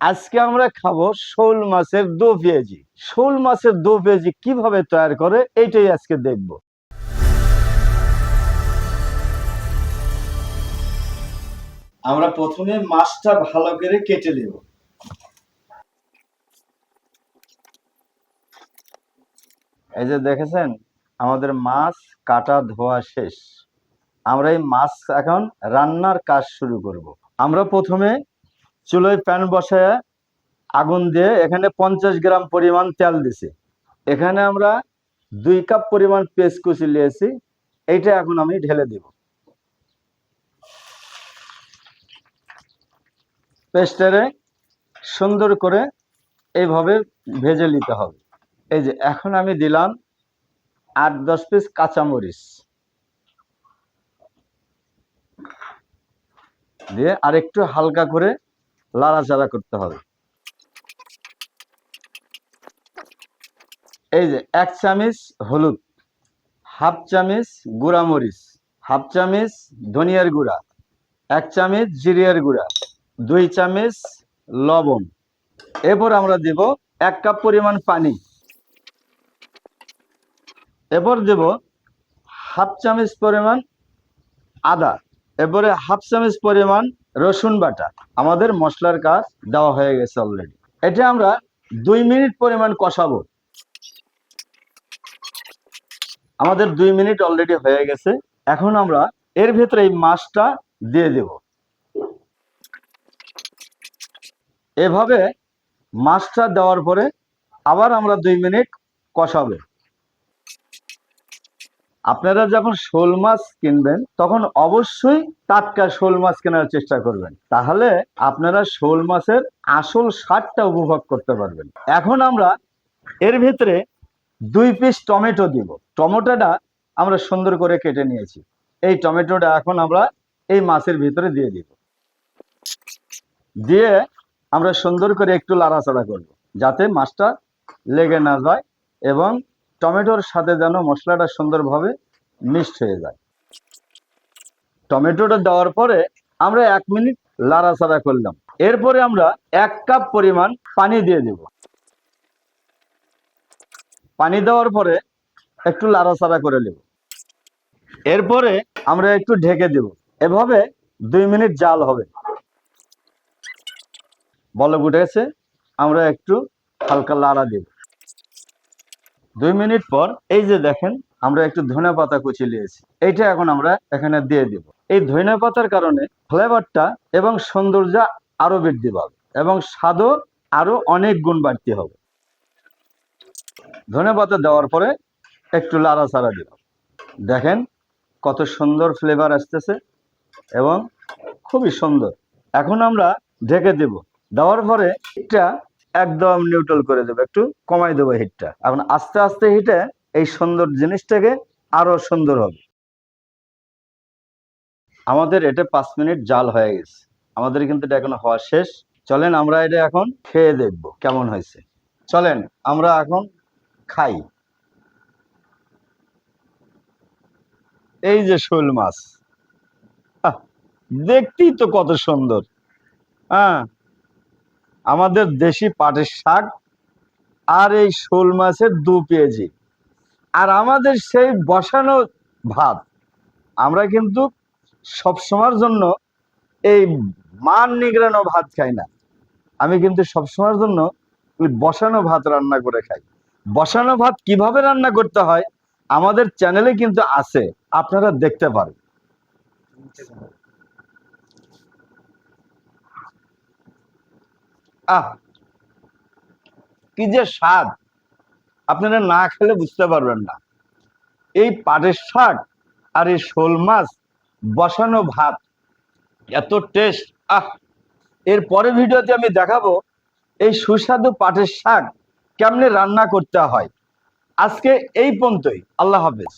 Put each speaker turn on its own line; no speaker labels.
আজকে আমরা খাব শোল মাছের দো পেঁয়াজি। শোল মাছের দো পেঁয়াজি কীভাবে তৈরি করে, এইটাই আজকে দেখব। আমরা প্রথমে মাছটা ভালো করে কেটে নেব। এই যে দেখেছেন, আমাদের মাছ কাটা ধোয়া শেষ। আমরা এই মাছ এখন রান্নার কাজ শুরু করব। আমরা প্রথমে চুলোয় প্যান বসায় আগুন দিয়ে এখানে পঞ্চাশ গ্রাম পরিমাণ তেল দিছি। এখানে আমরা দুই কাপ পরিমাণ পেস্ট কুচি নিয়েছি। এইটা এখন আমি ঢেলে দিব। পেস্টারে সুন্দর করে এইভাবে ভেজে নিতে হবে। এই যে এখন আমি দিলাম আট দশ পিস কাঁচামরিচ। দিয়ে আরেকটু হালকা করে লাড়াচাড়া করতে হবে। এই যে এক চামিচ হলুদ, হাফ চামিচ গুঁড়া মরিচ হাফ চামিচ ধনিয়ার গুঁড়া, এক চামিচ জিরিয়ার গুঁড়া, দুই চামিচ লবণ। এরপর আমরা দেব এক কাপ পরিমাণ পানি। এরপর দেব হাফ চামচ পরিমাণ আদা। এরপরে হাফ চামচ পরিমাণ রসুন বাটা। আমাদের মশলার কাজ দেওয়া হয়ে গেছে অলরেডি এটা আমরা দুই মিনিট পরিমাণ কষাবো। আমাদের দুই মিনিট অলরেডি হয়ে গেছে। এখন আমরা এর ভেতরে এই মাছটা দিয়ে দেব। এভাবে মাছটা দেওয়ার পরে আবার আমরা দুই মিনিট কষাবো। আপনারা যখন শোল মাছ কিনবেন, তখন অবশ্যই টাটকা শোল মাছ কেনার চেষ্টা করবেন। তাহলে আপনারা শোল মাছের আসল স্বাদটা উপভোগ করতে পারবেন। এখন আমরা এর ভিতরে দুই পিস টমেটো দিব। টমেটোটা আমরা সুন্দর করে কেটে নিয়েছি। এই টমেটোটা এখন আমরা এই মাছের ভিতরে দিয়ে দিব। দিয়ে আমরা সুন্দর করে একটু লাড়াচাড়া করব, যাতে মাছটা লেগে না যায় এবং টমেটোর সাথে যেন মশলাটা সুন্দরভাবে মিক্সড হয়ে যায়। টমেটোটা দেওয়ার পরে আমরা এক মিনিট লাড়াচাড়া করলাম। এরপরে আমরা এক কাপ পরিমাণ পানি দিয়ে দেব। পানি দেওয়ার পরে একটু লাড়াচাড়া করে নেব। এরপরে আমরা একটু ঢেকে দেব। এভাবে দুই মিনিট জাল হবে। বলক উঠে গেছে। আমরা একটু হালকা লাড়া দেব। দুই মিনিট পর, এই যে দেখেন, আমরা একটু ধনে পাতা কুচি নিয়েছি। এইটা এখন আমরা এখানে দিয়ে দিব। এই ধনে পাতার কারণে ফ্লেভারটা এবং সৌন্দর্য আরও বৃদ্ধি পাবে এবং স্বাদও আরও অনেক গুণ বাড়তি হবে। ধনে পাতা দেওয়ার পরে একটু লাড়াচাড়া দিব দেখেন কত সুন্দর ফ্লেভার আসতেছে এবং খুবই সুন্দর। এখন আমরা ঢেকে দেব। দেওয়ার পরে এটা একদম নিউট্রাল করে দেবো, একটু কমাই দেবো হিটটা এখন আস্তে আস্তে হিটে এই সুন্দর জিনিসটাকে আরও সুন্দর হবে। আমাদের এটা পাঁচ মিনিট জাল হয়ে গেছে। আমাদের কিন্তু এটা এখন হওয়া শেষ। চলেন আমরা এটা এখন খেয়ে দেখব কেমন হয়েছে। চলেন, আমরা এখন খাই। এই যে শোল মাছ। দেখতেই তো কত সুন্দর। হ্যাঁ। আমাদের দেশি পাটের শাক আর এই শোল মাছের দু পেঁয়াজি আর আমাদের সেই বসানো ভাত, আমরা কিন্তু সবসময়ের জন্য এই মান নিগড়ানো ভাত খাই না। আমি কিন্তু সবসময়ের জন্য ওই বসানো ভাত রান্না করে খাই। বসানো ভাত কীভাবে রান্না করতে হয়, আমাদের চ্যানেলে কিন্তু আছে, আপনারা দেখতে পারেন। আহ, কি যে স্বাদ। আপনারা না খেলে বুঝতে পারবেন না। এই পাটের শাক আর এই শোল মাছ বসানো ভাত, এত টেস্ট আহ। এর পরে ভিডিওতে আমি দেখাবো এই সুস্বাদু পাটের শাক কেমনে রান্না করতে হয়। আজকে এই পর্যন্তই। আল্লাহ হাফেজ।